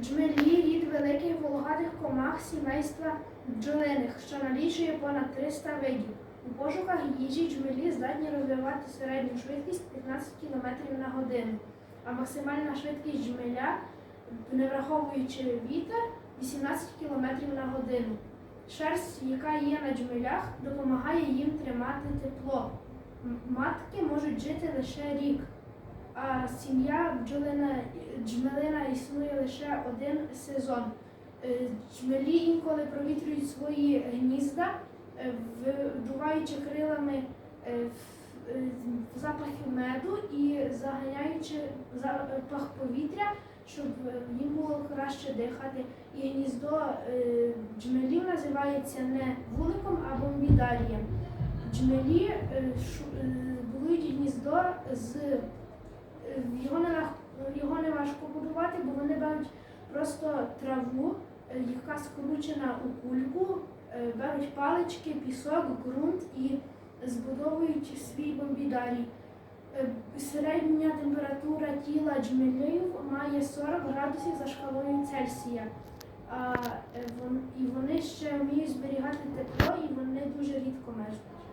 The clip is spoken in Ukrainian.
Джмелі рід великих вологатих комах сімейства бджолиних, що налічує понад 300 видів. У пошуках їжі джмелі здатні розвивати середню швидкість 15 км на годину, а максимальна швидкість джмеля, не враховуючи вітер, 18 км на годину. Шерсть, яка є на джмелях, допомагає їм тримати тепло. Матки можуть жити лише рік, а сім'я бджолина, існує лише один сезон. Е, Джмелі інколи провітрюють свої гнізда, е, крилами е, в- е, запахи меду і заганяючи запах повітря, щоб е, їм було краще дихати. І гніздо е, джмелів називається не вуликом, а бомбідалієм. Джмелі е, е, будують гніздо з е, його не лег- його не важко бо вони беруть просто траву, е, яка скручена у кульку, е, беруть палички, пісок, ґрунт і збудовують свій бомбідарій. Е, Середня температура тіла джмелів має 40 градусів за шкалою Цельсія. А, і вони ще вміють зберігати тепло, і вони дуже рідко мерзнуть.